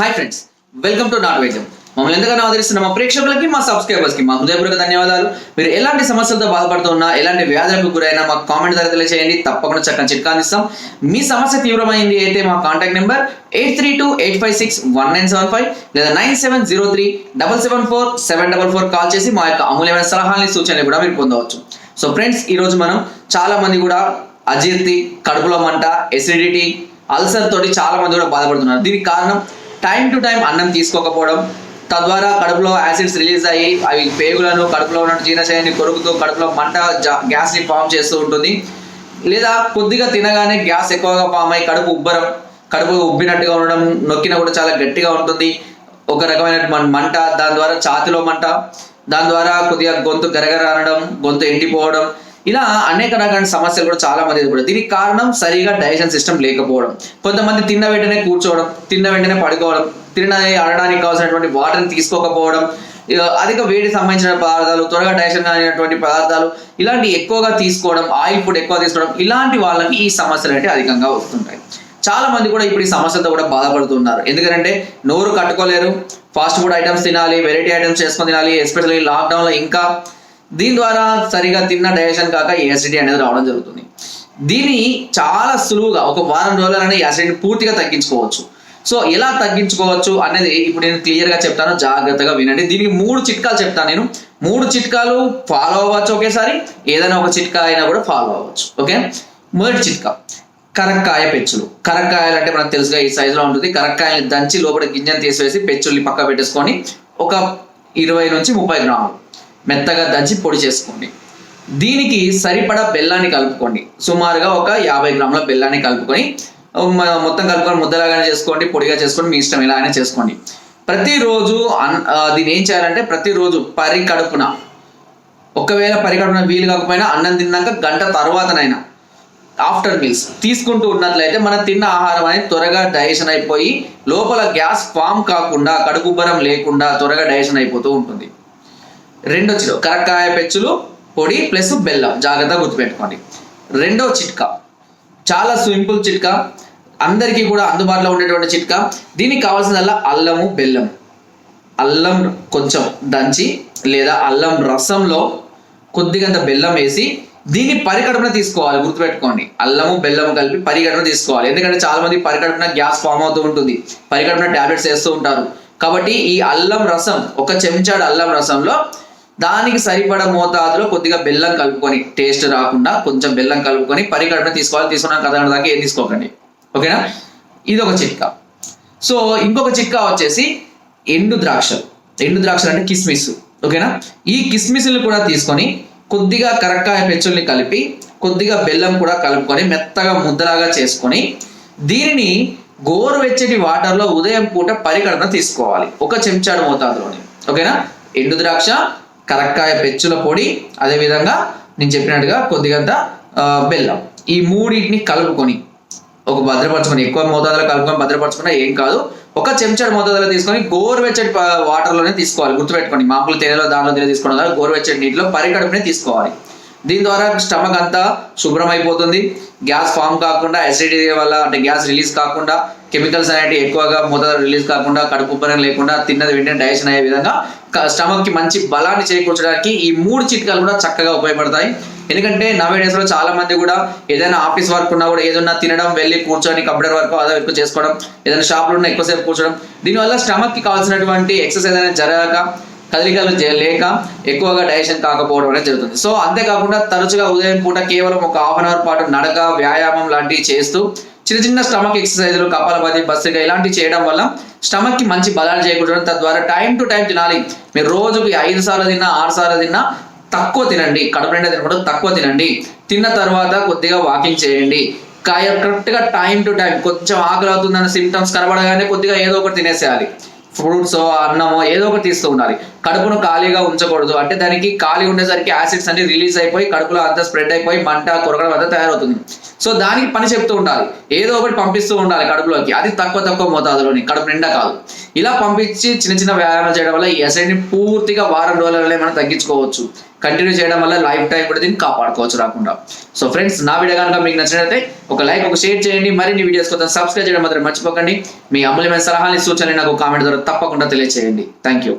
Hi friends welcome to నాట్ వైద్యం మమ్మల్ని ఎంతగానో ఆదరిస్తున్న మా ప్రేక్షకులకి మా సబ్స్క్రైబర్స్కి మా హృదయపూర్వక ధన్యవాదాలు. మీరు ఎలాంటి సమస్యలతో బాధపడుతున్నా ఎలాంటి వ్యాధులకు గురైనా మాకు కామెంట్ ద్వారా తెలియజేయండి తప్పకుండా చక్కని చిట్కా అందిస్తాం మీ సమస్య తీవ్రమైంది అయితే మా contact number eight three two eight five six one nine seven five లేదా nine seven zero three double seven four seven double four call చేసి మా యొక్క అమూల్యమైన సలహాలని సూచనలు కూడా మీరు పొందవచ్చు. సో ఫ్రెండ్స్ ఈ రోజు మనం చాలా మంది కూడా అజీర్తి కడుపులో మంట ఎసిడిటీ అల్సర్ తోటి చాలా మంది కూడా బాధపడుతున్నారు. దీనికి కారణం టైం టు టైం అన్నం తీసుకోకపోవడం తద్వారా కడుపులో యాసిడ్స్ రిలీజ్ అయ్యి అవి పేగులను కడుపులో ఉన్న జీర్ణశయాన్ని కొరుకుతూ కడుపులో మంట జా- గ్యాస్ని ఫామ్ చేస్తూ ఉంటుంది. లేదా కొద్దిగా తినగానే గ్యాస్ ఎక్కువగా ఫామ్ అయ్యి కడుపు ఉబ్బరం కడుపు ఉబ్బినట్టుగా ఉండడం నొక్కిన కూడా చాలా గట్టిగా ఉంటుంది. ఒక రకమైన మంట దాని ద్వారా ఛాతిలో మంట దాని ద్వారా కొద్దిగా గొంతు గరగర అనడం గొంతు ఎండిపోవడం ఇలా అనేక రకాల సమస్యలు కూడా చాలా మంది ఎదుర్కొంటారు. దీనికి కారణం సరిగా డైజెషన్ సిస్టమ్ లేకపోవడం. కొంతమంది తిన్న వెంటనే కూర్చోవడం తిన్న వెంటనే పడుకోవడం తిన్న అనడానికి కావాల్సినటువంటి వాటర్ని తీసుకోకపోవడం అధిక వేడి సంబంధించిన పదార్థాలు త్వరగా డైజెషన్ కానిటువంటి పదార్థాలు ఇలాంటి ఎక్కువగా తీసుకోవడం ఆయిల్ ఫుడ్ ఎక్కువ తీసుకోవడం ఇలాంటి వాళ్ళకి ఈ సమస్యలు అంటే అధికంగా వస్తుంటాయి. చాలా మంది కూడా ఇప్పుడు ఈ సమస్యతో కూడా బాధపడుతున్నారు. ఎందుకంటే నోరు కట్టుకోలేరు ఫాస్ట్ ఫుడ్ ఐటమ్స్ తినాలి వెరైటీ ఐటమ్స్ చేసుకొని తినాలి ఎస్పెషల్లీ లాక్డౌన్లో ఇంకా దీని ద్వారా సరిగా తిన్న డైజెషన్ కాక ఈ యాసిడిటీ అనేది రావడం జరుగుతుంది. దీన్ని చాలా సులువుగా ఒక వారం రోజులనే ఈ యాసిడిటీ పూర్తిగా తగ్గించుకోవచ్చు. సో ఎలా తగ్గించుకోవచ్చు అనేది ఇప్పుడు నేను క్లియర్గా చెప్తాను జాగ్రత్తగా వినండి. దీనికి మూడు చిట్కాలు చెప్తాను నేను. మూడు చిట్కాలు ఫాలో అవ్వచ్చు ఒకేసారి ఏదైనా ఒక చిట్కా అయినా కూడా ఫాలో అవ్వచ్చు. ఓకే? మొదటి చిట్కా కరక్కాయ పెచ్చులు. కరక్కాయలు అంటే మనకు తెలుసుగా ఈ సైజులో ఉంటుంది. కరక్కాయలు దంచి లోపల గింజను తీసివేసి పెచ్చుల్ని పక్క పెట్టేసుకొని ఒక ఇరవై నుంచి ముప్పై గ్రాములు. మెత్తగా దంచి పొడి చేసుకోండి. దీనికి సరిపడా బెల్లాన్ని కలుపుకోండి. సుమారుగా ఒక యాభై గ్రాముల బెల్లాన్ని కలుపుకొని మొత్తం కలుపుకొని ముద్దలాగానే చేసుకోండి పొడిగా చేసుకోండి మీ ఇష్టం ఎలా చేసుకోండి. ప్రతిరోజు అన్- దీన్ని ఏం చేయాలంటే ప్రతిరోజు పరి కడుపున ఒకవేళ పరికడుపున వీలు కాకపోయినా అన్నం తిన్నాక గంట తర్వాతనైనా ఆఫ్టర్ మీల్స్ తీసుకుంటూ ఉన్నట్లయితే మనం తిన్న ఆహారం అనేది త్వరగా డైజెషన్ అయిపోయి లోపల గ్యాస్ ఫామ్ కాకుండా కడుపుబ్బరం లేకుండా త్వరగా డైజెషన్ అయిపోతూ ఉంటుంది. రెండో చిలో కరక్కాయ పెచ్చులు పొడి ప్లస్ బెల్లం. జాగ్రత్తగా గుర్తుపెట్టుకోండి. రెండో చిట్కా. చాలా సింపుల్ చిట్కా. అందరికీ కూడా అందుబాటులో ఉండేటువంటి చిట్కా. దీనికి కావాల్సిందల్లా అల్లము బెల్లం. అల్లం కొంచెం దంచి లేదా అల్లం రసంలో కొద్దిగంత బెల్లం వేసి దీన్ని పరికడుపున తీసుకోవాలి. గుర్తుపెట్టుకోండి. అల్లము బెల్లం కలిపి పరికడుపున తీసుకోవాలి. ఎందుకంటే చాలా మంది పరికడుపున గ్యాస్ ఫామ్ అవుతూ ఉంటుంది. పరికడుపున టాబ్లెట్స్ వేస్తూ ఉంటారు. కాబట్టి ఈ అల్లం రసం ఒక చెంచాడు అల్లం రసంలో దానికి సరిపడ మోతాదులో కొద్దిగా బెల్లం కలుపుకొని టేస్ట్ రాకుండా కొంచెం బెల్లం కలుపుకొని పరిగణన తీసుకోవాలి. తీసుకున్నాం కదా దాకా ఏం తీసుకోకండి. ఓకేనా? ఇది ఒక చిట్కా. సో ఇంకొక చిట్కా వచ్చేసి ఎండు ద్రాక్షలు. ఎండు ద్రాక్షలు అంటే కిస్మిస్. ఓకేనా? ఈ కిస్మిస్లు కూడా తీసుకొని కొద్దిగా కరక్కాయ పెచ్చుల్ని కలిపి కొద్దిగా బెల్లం కూడా కలుపుకొని మెత్తగా ముద్దలాగా చేసుకొని దీనిని గోరువెచ్చటి వాటర్లో ఉదయం పూట పరిగణన తీసుకోవాలి. ఒక చెంచాడు మోతాదులోని. ఓకేనా? ఎండు ద్రాక్ష కరక్కాయ పెచ్చుల పొడి అదేవిధంగా నేను చెప్పినట్టుగా కొద్దిగంత బెల్లం. ఈ మూడింటిని కలుపుకొని ఒక భద్రపరచుకొని ఎక్కువ మోతాదులో కలుపుకొని భద్రపరచుకున్నా ఏం కాదు. ఒక చెంచాడు మోతాదులో తీసుకొని గోరువెచ్చటి వాటర్లోనే తీసుకోవాలి. గుర్తుపెట్టుకోండి మామూలు తేనెలో దానిలో తేనె తీసుకోవడం కాదు గోరువెచ్చటి నీటిలో పరికడుపునే తీసుకోవాలి. దీని ద్వారా స్టమక్ అంతా శుభ్రం అయిపోతుంది గ్యాస్ ఫామ్ కాకుండా అసిడిటీ వల్ల అంటే గ్యాస్ రిలీజ్ కాకుండా కెమికల్స్ అనేవి ఎక్కువగా మోతాదు రిలీజ్ కాకుండా కడుపు ఉబ్బరం లేకుండా తిన్నది వెంటనే డైజెషన్ అయ్యే విధంగా స్టమక్కి మంచి బలాన్ని చేకూర్చడానికి ఈ మూడు చిట్కాలు కూడా చక్కగా ఉపయోగపడతాయి. ఎందుకంటే నవే డేస్లో చాలా మంది కూడా ఏదైనా ఆఫీస్ వర్క్ ఉన్నా కూడా ఏదైనా తినడం వెళ్ళి కూర్చొని కంప్యూటర్ వర్క్ అదే ఎక్కువ చేసుకోవడం ఏదైనా షాప్లో ఉన్న ఎక్కువసేపు కూర్చోవడం దీనివల్ల స్టమక్కి కావాల్సినటువంటి ఎక్సర్సైజ్ అనేది జరగక కదలికలు లేక ఎక్కువగా డైజెషన్ కాకపోవడం అనేది జరుగుతుంది. సో అంతేకాకుండా తరచుగా ఉదయం పూట కేవలం ఒక హాఫ్ అన్ అవర్ పాటు నడక వ్యాయామం లాంటివి చేస్తూ చిన్న చిన్న స్టమక్ ఎక్సర్సైజ్లు కపాలపతి బస్తిక ఇలాంటివి చేయడం వల్ల స్టమక్కి మంచి బలాలు చేయకూడదు తద్వారా టైం టు టైం తినాలి. మీరు రోజుకి ఐదు సార్లు తిన్నా ఆరు సార్లు తిన్నా తక్కువ తినండి. కడుపు నిండా తినకూడదు తక్కువ తినండి. తిన్న తర్వాత కొద్దిగా వాకింగ్ చేయండి. కాయ కరెక్ట్గా టైం టు టైం కొంచెం ఆకలి అవుతుందన్న సిమ్టమ్స్ కనబడగానే కొద్దిగా ఏదో ఒకటి తినేసేయాలి. ఫ్రూట్స్ అన్నమో ఏదో ఒకటి తీస్తూ ఉండాలి. కడుపును ఖాళీగా ఉంచకూడదు. అంటే దానికి ఖాళీ ఉండేసరికి యాసిడ్స్ అన్ని రిలీజ్ అయిపోయి కడుపులో అంతా స్ప్రెడ్ అయిపోయి మంట కొరగడం అంతా తయారవుతుంది. సో దానికి పని చెప్తూ ఉండాలి. ఏదో ఒకటి పంపిస్తూ ఉండాలి కడుపులోకి. అది తక్కువ తక్కువ మోతాదులోని. కడుపు నిండా కాదు. ఇలా పంపించి చిన్న చిన్న వ్యాయామం చేయడం వల్ల ఈ అసిడ్ని పూర్తిగా వారం రోజులలో మనం తగ్గించుకోవచ్చు. కంటిన్యూ చేయడం వల్ల లైఫ్ టైం కూడా దీన్ని కాపాడుకోవచ్చు రాకుండా. సో ఫ్రెండ్స్ నా వీడియో కనుక మీకు నచ్చినట్లయితే ఒక లైక్ ఒక షేర్ చేయండి. మరిన్ని వీడియోస్ కోసం సబ్స్క్రైబ్ చేయడం మాత్రం మర్చిపోకండి. మీ అమూల్యమైన సలహాలు సూచనలు నాకు కామెంట్ ద్వారా తప్పకుండా తెలియజేయండి థ్యాంక్ యూ